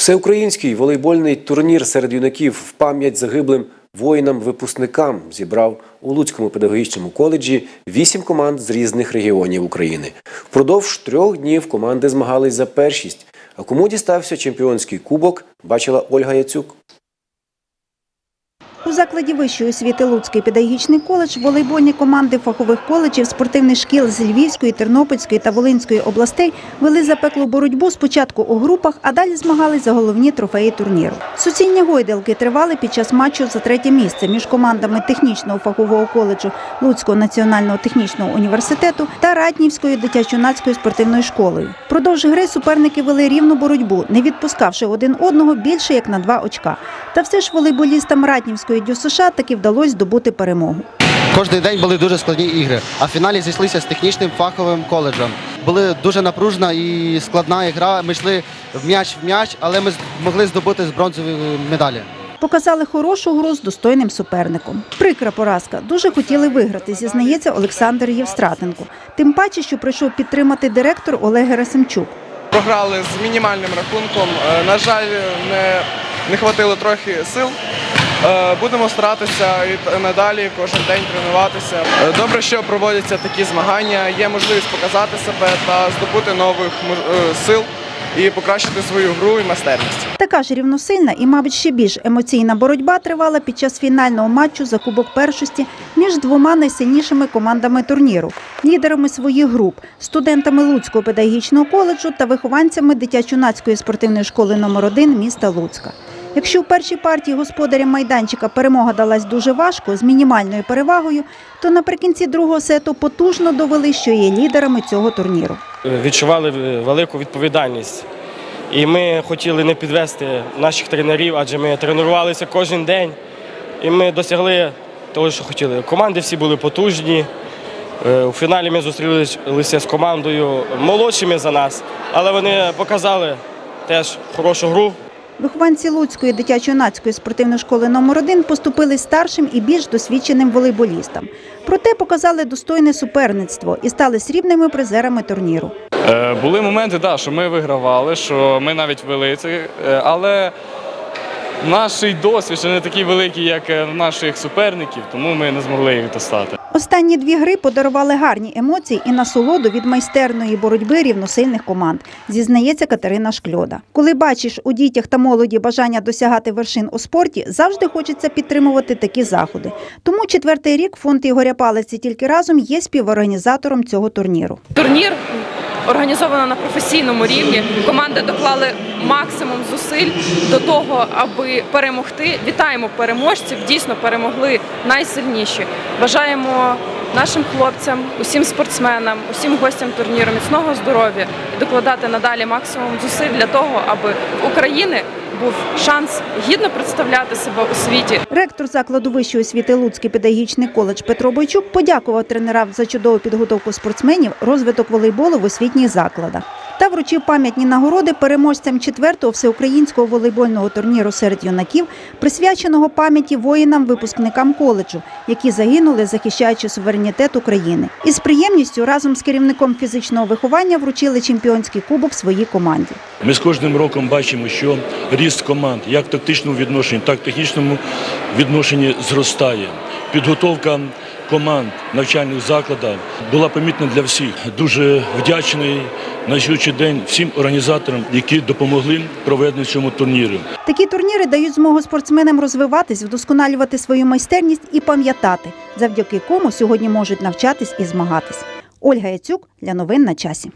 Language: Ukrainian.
Всеукраїнський волейбольний турнір серед юнаків в пам'ять загиблим воїнам-випускникам зібрав у Луцькому педагогічному коледжі вісім команд з різних регіонів України. Впродовж трьох днів команди змагались за першість. А кому дістався чемпіонський кубок, бачила Ольга Яцюк. У закладі вищої освіти Луцький педагогічний коледж волейбольні команди фахових коледжів, спортивних шкіл з Львівської, Тернопільської та Волинської областей вели запеклу боротьбу спочатку у групах, а далі змагались за головні трофеї турніру. Суцільні гойдалки тривали під час матчу за третє місце між командами технічного фахового коледжу Луцького національного технічного університету та Ратнівською дитячо-юнацькою спортивною школою. Продовж гри суперники вели рівну боротьбу, не відпускавши один одного більше як на два очка. Та все ж волейболістам Ратнівської ДЮСШ таки вдалося здобути перемогу. Кожний день були дуже складні ігри, а в фіналі зійшлися з технічним фаховим коледжем. Була дуже напружена і складна ігра. Ми йшли в м'яч в м'яч, але ми змогли здобути бронзові медалі. Показали хорошу гру з достойним суперником. Прикра поразка. Дуже хотіли виграти, зізнається Олександр Євстратенко. Тим паче, що прийшов підтримати директор Олег Герасимчук. Програли з мінімальним рахунком. Е, На жаль, не, не хватило трохи сил. Е, Будемо старатися і надалі кожен день тренуватися. Е, Добре, що проводяться такі змагання. Є можливість показати себе та здобути нових сил і покращити свою гру і майстерність. Така ж рівносильна і, мабуть, ще більш емоційна боротьба тривала під час фінального матчу за Кубок першості між двома найсильнішими командами турніру лідерами своїх груп, студентами Луцького педагогічного коледжу та вихованцями дитячо-юнацької спортивної школи номер 1 міста Луцька. Якщо в першій партії господарям майданчика перемога далась дуже важко з мінімальною перевагою, то наприкінці другого сету потужно довели, що є лідерами цього турніру. відчували велику відповідальність. І ми хотіли не підвести наших тренерів, адже ми тренувалися кожен день. І ми досягли того, що хотіли. Команди всі були потужні. Е, У фіналі ми зустрілися з командою молодшими за нас, але вони показали теж хорошу гру. Вихованці Луцької дитячо-юнацької спортивної школи номер 1 поступили старшим і більш досвідченим волейболістам. Проте показали достойне суперництво і стали срібними призерами турніру. Е, Були моменти, да, що ми вигравали, що ми навіть вели це, е, але наш досвід ще не такий великий, як е, наших суперників, тому ми не змогли їх достати. Останні дві гри подарували гарні емоції і насолоду від майстерної боротьби рівносильних команд, зізнається Катерина Шкльода. Коли бачиш у дітях та молоді бажання досягати вершин у спорті, завжди хочеться підтримувати такі заходи. Тому четвертий рік фонд Ігоря Палиці тільки разом є співорганізатором цього турніру. Турнір організовано на професійному рівні. Команди доклали максимум зусиль до того, аби перемогти. Вітаємо переможців. Дійсно перемогли найсильніші. Бажаємо нашим хлопцям, усім спортсменам, усім гостям турніру міцного здоров'я і докладати надалі максимум зусиль для того, аби України був шанс гідно представляти себе у світі. Ректор закладу вищої освіти Луцький педагогічний коледж Петро Бойчук подякував тренерам за чудову підготовку спортсменів, розвиток волейболу в освітніх закладах. Та вручив пам'ятні нагороди переможцям четвертого всеукраїнського волейбольного турніру серед юнаків, присвяченого пам'яті воїнам-випускникам коледжу, які загинули, захищаючи суверенітет України. І з приємністю разом з керівником фізичного виховання вручили чемпіонський кубок своїй команді. Ми з кожним роком бачимо, що ріст команд як в тактичному відношенні, так в технічному відношенні зростає. Підготовка команд навчальних закладах була помітна для всіх. Дуже вдячний на сьогоднішній день всім організаторам, які допомогли проведенню цьому турніру. Такі турніри дають змогу спортсменам розвиватись, вдосконалювати свою майстерність і пам'ятати, завдяки кому сьогодні можуть навчатись і змагатись. Ольга Яцюк для новин на часі.